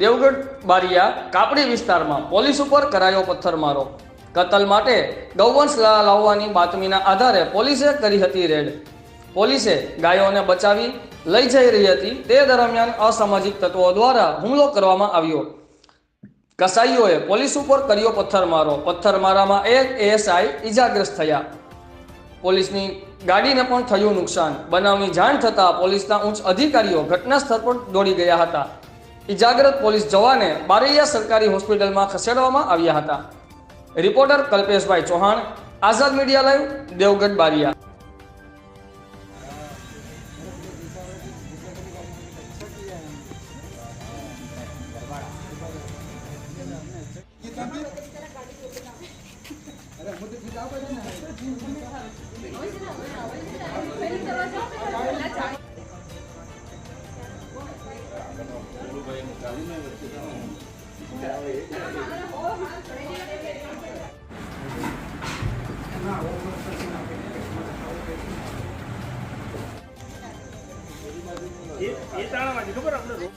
દેવગઢ, બારિયા, કાપડી વિસ્તારમાં પોલીસ ઉપર કરાયો પથ્થરમારો. કતલ માટે ગૌવંશ લાવવાની બાતમીના આધારે પોલીસે કરી હતી રેડ. પોલીસે ગાયોને બચાવી લઈ જઈ રહી હતી. તે દરમિયાન અસામાજિક તત્વો દ્વારા હુમલો કરવામાં આવ્યો. કસાઈઓએ પોલીસ ઉપર કર્યો પથ્થરમારો. પથ્થરમારામાં એક એએસઆઈ ઈજાગ્રસ્ત થયા. પોલીસની ગાડીને પણ થયું નુકસાન. બનાવની જાણ થતાં પોલીસના ઉચ્ચ અધિકારીઓ ઘટના સ્થળ પર દોડી ગયા હતા. ઇજાગ્રસ્ત પોલીસ જવાને બારૈયા સરકારી હોસ્પિટલમાં ખસેડવામાં આવ્યા હતા. Reporter Kalpeshbhai Chauhan, Azad media live, Devgadh Baria. એ એ તાળામાંથી ખબર આપણે રો-